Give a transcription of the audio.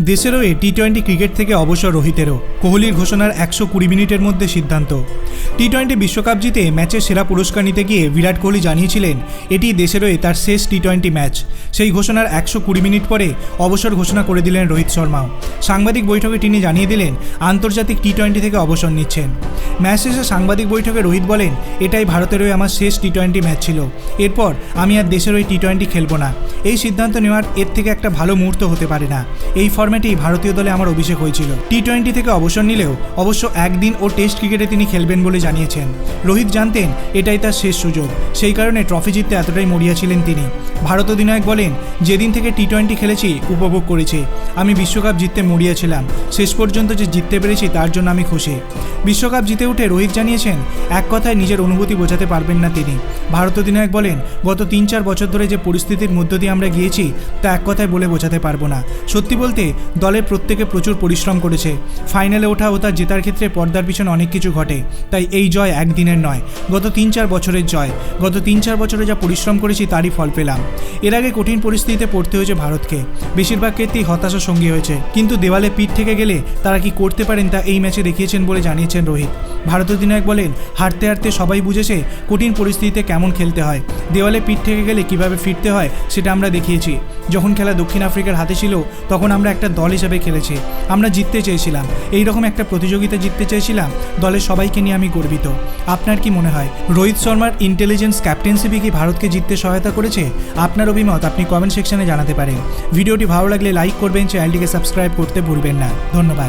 দেশেরও এ T twenty cricket থেকে অবসর রোহিতেরও কোহলির ঘোষণার একশো কুড়ি মিনিটের মধ্যে সিদ্ধান্ত। টি টোয়েন্টি বিশ্বকাপ জিতে ম্যাচের সেরা পুরস্কার নিতে গিয়ে বিরাট কোহলি জানিয়েছিলেন, এটি দেশেরও তার শেষ টি টোয়েন্টি ম্যাচ। সেই ঘোষণার একশো কুড়ি মিনিট পরে অবসর ঘোষণা করে দিলেন রোহিত শর্মাও সাংবাদিক বৈঠকে তিনি জানিয়ে দিলেন, আন্তর্জাতিক টি টোয়েন্টি থেকে অবসর নিচ্ছেন। ম্যাচ শেষে সাংবাদিক বৈঠকে রোহিত বলেন, এটাই ভারতের হয়ে আমার শেষ টি টোয়েন্টি ম্যাচ ছিল। এরপর আমি আর দেশের ওই টি টোয়েন্টি খেলব না। এই সিদ্ধান্ত নেওয়ার এর থেকে একটা ভালো মুহূর্ত হতে পারে না। এই ফর্ম্যাটেই ভারতীয় দলে আমার অভিষেক হয়েছিল। টি টোয়েন্টি থেকে অবসর নিলেও অবশ্য একদিন ও টেস্ট ক্রিকেটে তিনি খেলবেন বলে জানিয়েছেন। রোহিত জানতেন, এটাই তার শেষ সুযোগ। সেই কারণে ট্রফি জিততে এতটাই মরিয়া ছিলেন তিনি। ভারত অধিনায়ক বলেন, যেদিন থেকে টি টোয়েন্টি খেলেছি, উপভোগ করেছি। আমি বিশ্বকাপ জিততে মরিয়া ছিলাম। শেষ পর্যন্ত যে জিততে পেরেছি, তার জন্য আমি খুশি। বিশ্বকাপ জিতে উঠে রোহিত জানিয়েছেন, এক কথায় নিজের অনুভূতি বোঝাতে পারবেন না তিনি। ভারত অধিনায়ক বলেন, গত তিন চার বছর ধরে যে পরিস্থিতির মধ্য দিয়ে আমরা গিয়েছি, তা এক কথায় বলে বোঝাতে পারব না। সত্যি বলতে দলের প্রত্যেকে প্রচুর পরিশ্রম করেছে। ফাইনালে ওঠা ও তার জেতার ক্ষেত্রে পর্দার পিছনে অনেক কিছু ঘটে। তাই এই জয় একদিনের নয়। গত তিন চার বছরের জয়। গত তিন চার বছরে যা পরিশ্রম করেছি তারই ফল পেলাম। এর আগে কঠিন পরিস্থিতিতে পড়তে হয়েছে ভারতকে। বেশিরভাগ ক্ষেত্রেই হতাশা সঙ্গী হয়েছে। কিন্তু দেওয়ালে পিঠ থেকে গেলে তারা কি করতে পারেন তা এই ম্যাচে দেখিয়েছেন বলে জানিয়েছেন রোহিত। ভারত অধিনায়ক বলেন, হারতে হারতে সবাই বুঝেছে কঠিন পরিস্থিতিতে কেমন খেলতে হয়। দেওয়ালে পিঠ থেকে গেলে কীভাবে ফিরতে হয় সেটা আমরা দেখিয়েছি। যখন খেলা দক্ষিণ আফ্রিকার হাতে ছিল, তখন আমরা একটা দল হিসাবে খেলেছি। আমরা জিততে চেয়েছিলাম। এই রকম একটা প্রতিযোগিতা জিততে চেয়েছিলাম, দলের সবাইকে নিয়ে আমি গর্বিত। আপনার কি মনে হয়, রোহিত শর্মার ইন্টেলিজেন্স ক্যাপ্টেন্সিপি কি ভারতকে জিততে সহায়তা করেছে? আপনার অভিমত আপনি কমেন্ট সেকশনে জানাতে পারেন। ভিডিওটি ভালো লাগলে লাইক করবেন চ্যানেলটিকে সাবস্ক্রাইব করতে ভুলবেন না। ধন্যবাদ।